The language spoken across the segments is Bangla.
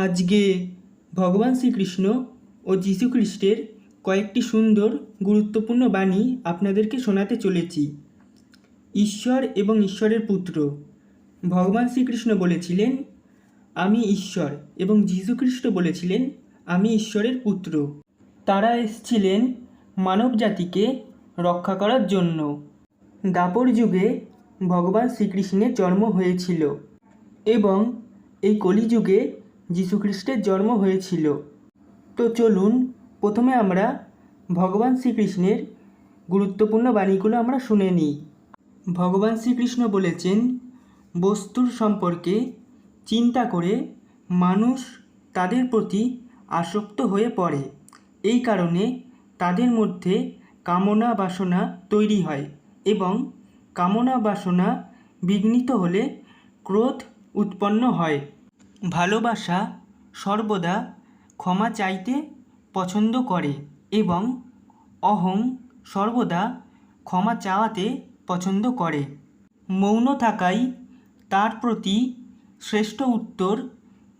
আজকে ভগবান শ্রীকৃষ্ণ ও যীশু খ্রিস্টের কয়েকটি সুন্দর, গুরুত্বপূর্ণ বাণী আপনাদেরকে শোনাতে চলেছি। ঈশ্বর এবং ঈশ্বরের পুত্র। ভগবান শ্রীকৃষ্ণ বলেছিলেন, আমি ঈশ্বর এবং যীশুখ্রিস্ট বলেছিলেন, আমি ঈশ্বরের পুত্র। তারা এসেছিলেন মানব জাতিকে রক্ষা করার জন্য। দাপর যুগে ভগবান শ্রীকৃষ্ণের জন্ম হয়েছিল এবং এই কলিযুগে যীশুখ্রিস্টের জন্ম হয়েছিল। তো চলুন, প্রথমে আমরা ভগবান শ্রীকৃষ্ণের গুরুত্বপূর্ণ বাণীগুলো আমরা শুনে নিই। ভগবান শ্রীকৃষ্ণ বলেছেন, বস্তুর সম্পর্কে চিন্তা করে মানুষ তাদের প্রতি আসক্ত হয়ে পড়ে। এই কারণে তাদের মধ্যে কামনা বাসনা তৈরি হয় এবং কামনা বাসনা বিঘ্নিত হলে ক্রোধ উৎপন্ন হয়। ভালোবাসা সর্বদা ক্ষমা চাইতে পছন্দ করে এবং অহং সর্বদা ক্ষমা চাওয়াতে পছন্দ করে। মৌন থাকাই তার প্রতি শ্রেষ্ঠ উত্তর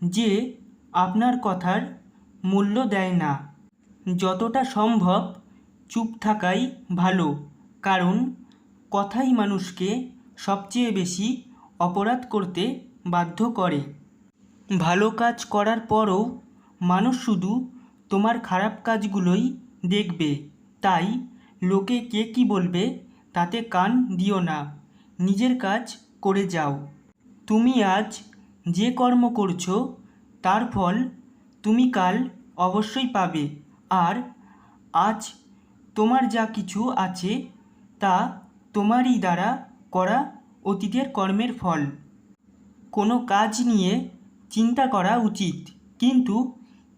যে আপনার কথার মূল্য দেয় না। যতটা সম্ভব চুপ থাকাই ভালো, কারণ কথাই মানুষকে সবচেয়ে বেশি অপরাধ করতে বাধ্য করে। ভালো কাজ করার পরও মানুষ শুধু তোমার খারাপ কাজগুলোই দেখবে। তাই লোকে কে কী বলবে তাতে কান দিও না। নিজের কাজ করে যাও। তুমি আজ যে কর্ম করছ, তার ফল তুমি কাল অবশ্যই পাবে। আর আজ তোমার যা কিছু আছে, তা তোমারই দ্বারা করা অতীতের কর্মের ফল। কোনো কাজ নিয়ে চিন্তা করা উচিত। কিন্তু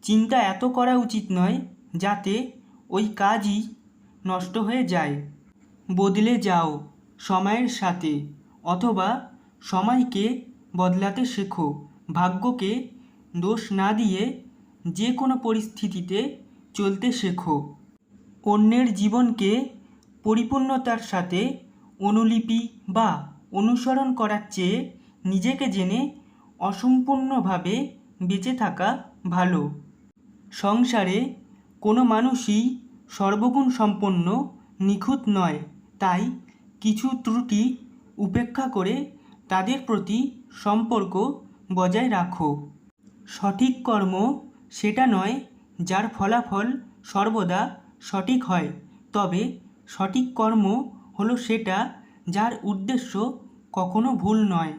চিন্তা এত করা উচিত নয় যাতে ওই কাজই নষ্ট হয়ে যায়। বদলে যাও সময়ের সাথে অথবা সময়কে বদলাতে শেখো। ভাগ্যকে দোষ না দিয়ে যে কোনো পরিস্থিতিতে চলতে শেখো। অন্যের জীবনকে পরিপূর্ণতার সাথে অনুলিপি বা অনুসরণ করার চেয়ে নিজেকে জেনে অসম্পূর্ণভাবে বেঁচে থাকা ভালো। সংসারে কোনো মানুষই সর্বগুণ সম্পন্ন, নিখুঁত নয়। তাই কিছু ত্রুটি উপেক্ষা করে তাদের প্রতি সম্পর্ক বজায় রাখো। সঠিক কর্ম সেটা নয় যার ফলাফল সর্বদা সঠিক হয়, তবে সঠিক কর্ম হলো সেটা যার উদ্দেশ্য কখনো ভুল নয়।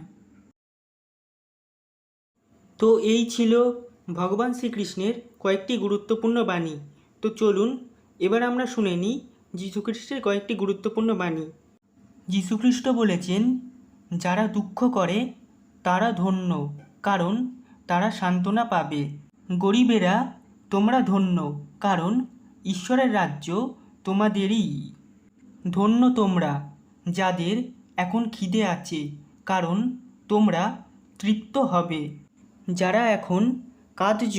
তো এই ছিল ভগবান শ্রীকৃষ্ণের কয়েকটি গুরুত্বপূর্ণ বাণী। তো চলুন, এবার আমরা শুনে নিই যীশুখ্রিস্টের কয়েকটি গুরুত্বপূর্ণ বাণী। যীশুখ্রিস্ট বলেছেন, যারা দুঃখ করে, তারা ধন্য, কারণ তারা সান্ত্বনা পাবে। গরিবেরা, তোমরা ধন্য, কারণ ঈশ্বরের রাজ্য তোমাদেরই। ধন্য তোমরা, যাদের এখন খিদে আছে, কারণ তোমরা তৃপ্ত হবে। যারা এখন কাঁদছ,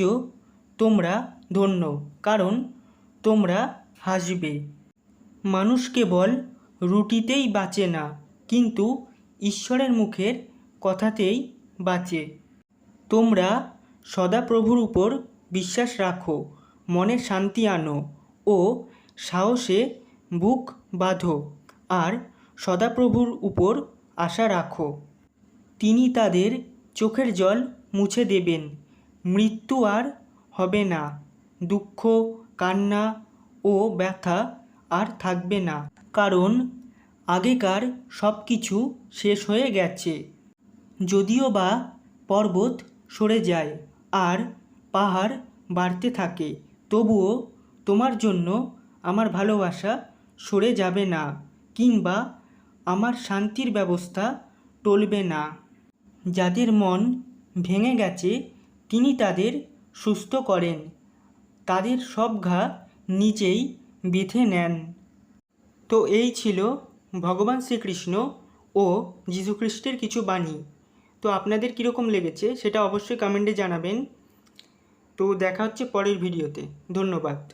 তোমরা ধন্য, কারণ তোমরা হাসবে। মানুষ কেবল রুটিতেই বাঁচে না, কিন্তু ঈশ্বরের মুখের কথাতেই বাঁচে। তোমরা সদাপ্রভুর উপর বিশ্বাস রাখো, মনে শান্তি আনো ও সাহসে বুক বাঁধো, আর সদাপ্রভুর উপর আশা রাখো। তিনি তাদের চোখের জল মুছে দেবেন। মৃত্যু আর হবে না, দুঃখ, কান্না ও ব্যথা আর থাকবে না। কারণ আগেকার সব কিছু শেষ হয়ে গেছে। যদিও বা পর্বত সরে যায় আর পাহাড় বাড়তে থাকে, তবুও তোমার জন্য আমার ভালোবাসা সরে যাবে না কিংবা আমার শান্তির ব্যবস্থা টলবে না। যাদের মন ভেঙে গেছে, তিনি তাদের সুস্থ করেন। তাদের সব ঘা নিজেই বেঁধে নেন। তো এই ছিল ভগবান শ্রীকৃষ্ণ ও যীশুখ্রিস্টের কিছু বাণী। তো আপনাদের কীরকম লেগেছে সেটা অবশ্যই কমেন্টে জানাবেন। তো দেখা হচ্ছে পরের ভিডিওতে ধন্যবাদ।